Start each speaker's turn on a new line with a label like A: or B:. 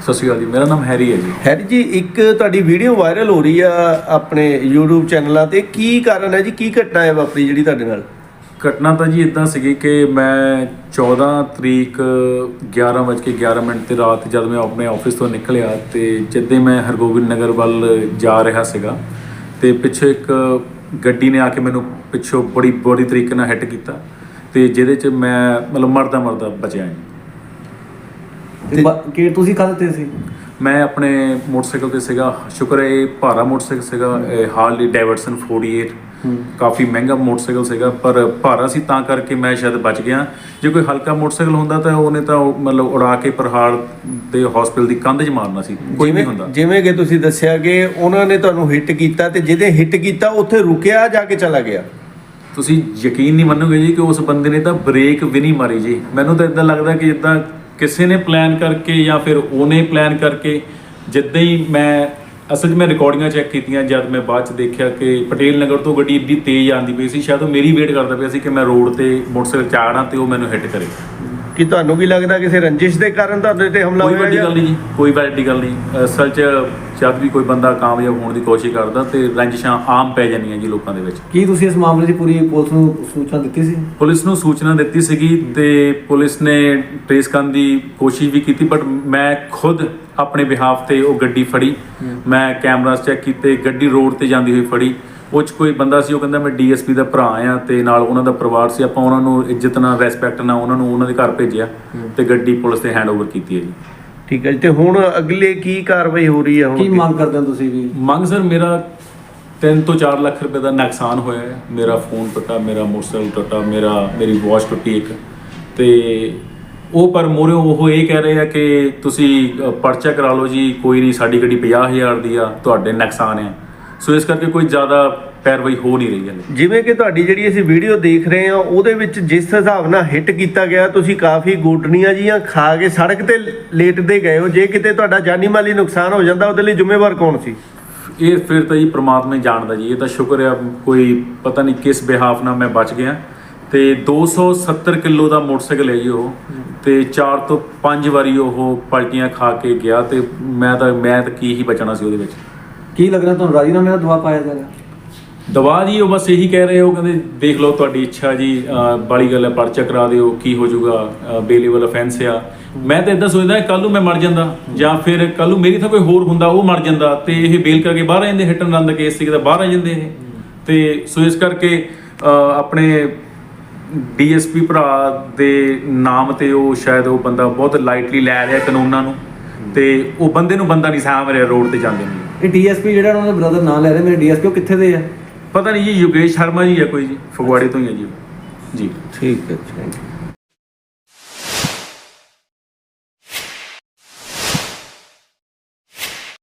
A: ਸਤਿ ਸ਼੍ਰੀ ਅਕਾਲ ਜੀ ਮੇਰਾ ਨਾਮ ਹੈਰੀ ਹੈ ਜੀ।
B: ਹੈਰੀ ਜੀ ਇੱਕ ਤੁਹਾਡੀ ਵੀਡੀਓ ਵਾਇਰਲ ਹੋ ਰਹੀ ਆ ਆਪਣੇ YouTube ਚੈਨਲਾਂ ਤੇ। ਕੀ ਕਾਰਨ ਹੈ ਜੀ? ਕੀ ਘਟਨਾ ਹੈ ਵਾਪਰੀ ਜਿਹੜੀ ਤੁਹਾਡੇ ਨਾਲ?
A: ਘਟਨਾ ਤਾਂ ਜੀ ਇਦਾਂ ਸੀਗੀ ਕਿ ਮੈਂ 14 ਤਰੀਕ 11:11 ਮਿੰਟ ਤੇ ਰਾਤ ਜਦ ਮੈਂ ਆਪਣੇ ਆਫਿਸ ਤੋਂ ਨਿਕਲਿਆ ਤੇ ਜਿੱਦੇ ਮੈਂ ਹਰਗੋਬਿੰਦ ਨਗਰ ਵੱਲ ਜਾ ਰਿਹਾ ਸੀਗਾ ਤੇ ਪਿੱਛੇ ਇੱਕ ਗੱਡੀ ਨੇ ਆ ਕੇ ਮੈਨੂੰ ਪਿੱਛੋਂ ਬੜੀ ਬੜੀ ਤਰੀਕੇ ਨਾਲ ਹਿੱਟ ਕੀਤਾ ਤੇ ਜਿਹਦੇ ਚ ਮੈਂ ਮਤਲਬ ਮਰਦਾ ਮਰਦਾ ਬਚਿਆ ਜੀ।
C: ਤੇ ਬਾ- ਕਿ ਤੁਸੀਂ ਕਾਹਦੇ ਤੇ ਸੀ?
A: ਮੈਂ ਆਪਣੇ ਮੋਟਰਸਾਈਕਲ ਤੇ ਸੀਗਾ। ਸ਼ੁਕਰ ਹੈ ਇਹ ਭਾਰਾ ਮੋਟਰਸਾਈਕਲ ਸੀਗਾ। ਇਹ ਹਾਰਲੀ ਡੈਵਿਡਸਨ 48 ਕਾਫੀ ਮਹਿੰਗਾ ਮੋਟਰਸਾਈਕਲ ਸੀਗਾ ਪਰ ਭਾਰਾ ਸੀ ਤਾਂ ਕਰਕੇ ਮੈਂ ਸ਼ਾਇਦ ਬਚ ਗਿਆ। ਜੇ ਕੋਈ ਹਲਕਾ ਮੋਟਰਸਾਈਕਲ ਹੁੰਦਾ ਤਾਂ ਉਹਨੇ ਤਾਂ ਉਹ ਮਤਲਬ ਉਡਾ ਕੇ ਪ੍ਰਹਾਰ ਦੇ ਹਸਪੀਟਲ ਦੀ ਕੰਧ 'ਚ ਮਾਰਨਾ ਸੀ। ਕੋਈ ਨਹੀਂ ਹੁੰਦਾ।
B: ਜਿਵੇਂ ਕਿ ਤੁਸੀਂ ਦੱਸਿਆ ਕਿ ਉਹਨਾਂ ਨੇ ਤੁਹਾਨੂੰ ਹਿੱਟ ਕੀਤਾ ਤੇ ਜਿਹਦੇ ਹਿੱਟ ਕੀਤਾ ਉੱਥੇ ਰੁਕਿਆ ਜਾ ਕੇ ਚਲਾ ਗਿਆ?
A: ਤੁਸੀਂ ਯਕੀਨ ਨਹੀਂ ਮੰਨੋਗੇ ਜੀ ਕਿ ਉਸ ਬੰਦੇ ਨੇ ਤਾਂ ਬ੍ਰੇਕ ਵੀ ਨਹੀਂ ਮਾਰੀ ਜੀ। ਮੈਨੂੰ ਤਾਂ ਇਦਾਂ ਲੱਗਦਾ ਕਿ ਜਿੱਦਾਂ ਕਿਸੇ ਨੇ ਪਲਾਨ ਕਰਕੇ ਜਾਂ ਫਿਰ ਉਹਨੇ ਪਲਾਨ ਕਰਕੇ, ਜਿੱਦਾਂ ਹੀ ਮੈਂ, ਅਸਲ 'ਚ ਮੈਂ ਰਿਕਾਰਡਿੰਗਾਂ ਚੈੱਕ ਕੀਤੀਆਂ, ਜਦ ਮੈਂ ਬਾਅਦ 'ਚ ਦੇਖਿਆ ਕਿ ਪਟੇਲ ਨਗਰ ਤੋਂ ਗੱਡੀ ਇੱਡੀ ਤੇਜ਼ ਆਉਂਦੀ ਪਈ ਸੀ, ਸ਼ਾਇਦ ਉਹ ਮੇਰੀ ਵੇਟ ਕਰਦਾ ਪਿਆ ਸੀ ਕਿ ਮੈਂ ਰੋਡ ਤੇ ਮੋਟਰਸਾਈਕਲ ਚਾੜਾਂ ਤੇ ਉਹ ਮੈਨੂੰ ਹਿੱਟ ਕਰੇ।
B: ਕਿ ਤੁਹਾਨੂੰ ਕੀ ਲੱਗਦਾ ਕਿਸੇ ਰੰਜਿਸ਼ ਦੇ ਕਾਰਨ ਤੁਹਾਡੇ ਤੇ ਹਮਲਾ
A: ਕੋਈ
B: ਹੋਇਆ
A: ਵੱਡੀ ਗੱਲ ਨਹੀਂ ਜੀ ਕੋਈ ਵੱਡੀ ਗੱਲ ਨਹੀਂ। ਅਸਲ 'ਚ ਜਦ ਵੀ ਕੋਈ ਬੰਦਾ ਕਾਮਯਾਬ ਹੋਣ ਦੀ ਕੋਸ਼ਿਸ਼ ਕਰਦਾ ਤੇ ਰੰਜਿਸ਼ਾਂ ਆਮ ਪੈ ਜਾਂਦੀਆਂ ਜੀ ਲੋਕਾਂ ਦੇ ਵਿੱਚ।
C: ਕੀ ਤੁਸੀਂ ਇਸ ਮਾਮਲੇ 'ਚ ਪੂਰੀ ਪੁਲਿਸ ਨੂੰ ਸੂਚਨਾ ਦਿੱਤੀ ਸੀ?
A: ਪੁਲਿਸ ਨੂੰ ਸੂਚਨਾ ਦਿੱਤੀ ਸੀਗੀ ਤੇ ਪੁਲਿਸ ਨੇ ਟ੍ਰੇਸ ਕਰਨ ਦੀ ਕੋਸ਼ਿਸ਼ ਵੀ ਕੀਤੀ ਬਟ ਮੈਂ ਖੁਦ ਆਪਣੇ ਬਿਹਾਫ ਤੇ ਉਹ ਗੱਡੀ ਫੜੀ। ਮੈਂ ਕੈਮਰਾਸ ਚੈੱਕ ਕੀਤੇ ਗੱਡੀ ਰੋਡ ਤੇ ਜਾਂਦੀ ਹੋਈ ਫੜੀ। ਉਹ 'ਚ ਕੋਈ ਬੰਦਾ ਸੀ ਉਹ ਕਹਿੰਦਾ ਮੈਂ ਡੀਐਸਪੀ ਦਾ ਭਰਾ ਆ ਤੇ ਨਾਲ ਉਹਨਾਂ ਦਾ ਪਰਿਵਾਰ ਸੀ ਆਪਾਂ ਉਹਨਾਂ ਨੂੰ ਇੱਜ਼ਤ ਨਾਲ ਰੈਸਪੈਕਟ ਨਾਲ ਉਹਨਾਂ ਨੂੰ ਉਹਨਾਂ ਦੇ ਘਰ ਭੇਜਿਆ ਤੇ ਗੱਡੀ ਪੁਲਿਸ ਤੇ ਹੈਂਡਓਵਰ ਕੀਤੀ ਹੈ ਜੀ।
B: ਠੀਕ ਹੈ ਜੀ ਤੇ ਹੁਣ ਅਗਲੇ ਕੀ ਕਾਰਵਾਈ ਹੋ ਰਹੀ ਹੈ ਹੁਣ?
C: ਕੀ ਮੰਗ ਕਰਦੇ ਹੋ ਤੁਸੀਂ ਵੀ?
A: ਮੰਗ ਸਰ ਮੇਰਾ 3 ਤੋਂ 4 ਲੱਖ ਰੁਪਏ ਦਾ ਨੁਕਸਾਨ ਹੋਇਆ ਹੈ। ਮੇਰਾ ਫੋਨ ਟੁੱਟਾ ਮੇਰਾ ਮੋਟਰਸਾਈਕਲ ਟੁੱਟਾ ਮੇਰਾ ਮੇਰੀ ਵਾਚ ਟੁੱਟੀ ਇੱਕ। ਤੇ ਉਹ ਪਰ ਮੋਰੇ ਉਹ ਇਹ ਕਹਿ ਰਹੇ ਆ ਕਿ ਤੁਸੀਂ ਪਰਚਾ ਕਰਾ ਲਓ ਜੀ ਕੋਈ ਨਹੀਂ ਸਾਡੀ ਗੱਡੀ 50000 ਦੀ ਆ ਤੁਹਾਡੇ ਨੁਕਸਾਨ ਹੈ ਸੋ ਇਸ ਕਰਕੇ ਕੋਈ ਜ਼ਿਆਦਾ ਪੈਰਵਾਈ ਹੋ ਨਹੀਂ ਰਹੀ ਹੈ
B: ਜਿਵੇਂ ਕਿ ਤੁਹਾਡੀ ਜਿਹੜੀ ਅਸੀਂ ਵੀਡੀਓ ਦੇਖ ਰਹੇ ਹਾਂ ਉਹਦੇ ਵਿੱਚ ਜਿਸ ਹਿਸਾਬ ਨਾਲ ਹਿੱਟ ਕੀਤਾ ਗਿਆ ਤੁਸੀਂ ਕਾਫੀ ਗੋਟਣੀਆਂ ਜੀਆਂ ਖਾ ਕੇ ਸੜਕ ਤੇ ਲੇਟਦੇ ਗਏ ਹੋ। ਜੇ ਕਿਤੇ ਤੁਹਾਡਾ ਜਾਨੀ ਮਾਲੀ ਨੁਕਸਾਨ ਹੋ ਜਾਂਦਾ ਉਹਦੇ ਲਈ ਜ਼ਿੰਮੇਵਾਰ ਕੌਣ ਸੀ?
A: ਇਹ ਫਿਰ ਤਾਂ ਜੀ ਪ੍ਰਮਾਤਮਾ ਹੀ ਜਾਣਦਾ ਜੀ। ਇਹ ਤਾਂ ਸ਼ੁਕਰ ਹੈ ਕੋਈ ਪਤਾ ਨਹੀਂ ਕਿਸ ਬਿਹਾਫ ਨਾਲ ਮੈਂ ਬਚ ਗਿਆ। ਤੇ 270 ਕਿਲੋ ਦਾ ਮੋਟਰਸਾਈਕਲ ਹੈ ਜੀ ਉਹ। ਤੇ 4 ਤੋਂ 5 ਵਾਰੀ ਉਹ ਪਲਟੀਆਂ ਖਾ ਕੇ ਗਿਆ ਤੇ ਮੈਂ ਤਾਂ ਮੈਂ ਤਾਂ ਕੀ ਹੀ ਬਚਣਾ ਸੀ ਉਹਦੇ ਵਿੱਚ।
C: ਕੀ ਲੱਗ ਰਿਹਾ ਤੁਹਾਨੂੰ? ਰਾਜੀਨਾਮੇ ਦਾ ਦਵਾ ਪਾਇਆ ਜਾ ਰਿਹਾ?
A: ਦਵਾ ਜੀ, ਉਹ ਬਸ ਇਹੀ ਕਹਿ ਰਹੇ ਹੋ ਕਹਿੰਦੇ ਦੇਖ ਲਓ ਤੁਹਾਡੀ ਇੱਛਾ ਜੀ, ਅਹ ਬਾਲੀ ਗੱਲ ਹੈ, ਪਰਚਾ ਕਰਾ ਦਿਓ, ਕੀ ਹੋ ਜਾਊਗਾ ਬੇਲੀਵਲ ਅਫੈਂਸ ਆ। ਮੈਂ ਤਾਂ ਇਦਾਂ ਸੋਚਦਾ ਕੱਲ ਨੂੰ ਮੈਂ ਮਰ ਜਾਂਦਾ, ਜਾਂ ਫਿਰ ਕੱਲ ਨੂੰ ਮੇਰੀ ਤਾਂ ਕੋਈ ਹੋਰ ਹੁੰਦਾ, ਉਹ ਮਰ ਜਾਂਦਾ, ਤੇ ਇਹ ਬੇਲ ਕਰਕੇ ਬਾਹਰ ਆ ਜਾਂਦੇ ਹਿੱਟ ਰਨ ਦਾ ਕੇਸ ਸੀ ਤਾਂ ਬਾਹਰ ਆ ਜਾਂਦੇ ਇਹ। ਤੇ ਸੋ ਇਸ ਕਰਕੇ, ਅਹ, ਆਪਣੇ ਡੀਐਸਪੀ ਭਰਾ ਦੇ ਨਾਮ ਤੇ ਉਹ ਸ਼ਾਇਦ ਉਹ ਬੰਦਾ ਬਹੁਤ ਲਾਈਟਲੀ ਲੈ ਰਿਹਾ ਕਾਨੂੰਨਾਂ ਨੂੰ। ਤੇ ਉਹ ਬੰਦੇ ਨੂੰ ਬੰਦਾ ਨਹੀਂ ਸਾਂਭ ਰਿਹਾ ਰੋਡ ਤੇ ਜਾਂਦੇ ਨੂੰ।
C: ਇਹ ਡੀਐਸਪੀ ਜਿਹੜਾ ਉਹਨਾਂ ਦੇ ਬ੍ਰਦਰ ਨਾਂ ਲੈ ਰਹੇ ਮੇਰੇ ਡੀਐਸਪੀ ਉਹ ਕਿੱਥੇ ਦੇ ਆ?
A: ਪਤਾ ਨਹੀਂ ਜੀ ਯੋਗੇਸ਼ ਸ਼ਰਮਾ ਜੀ ਹੈ ਕੋਈ ਜੀ ਫਗਵਾੜੇ ਤੋਂ ਹੀ ਹੈ ਜੀ ਉਹ। ਜੀ।
B: ਠੀਕ ਹੈ ਥੈਂਕ ਯੂ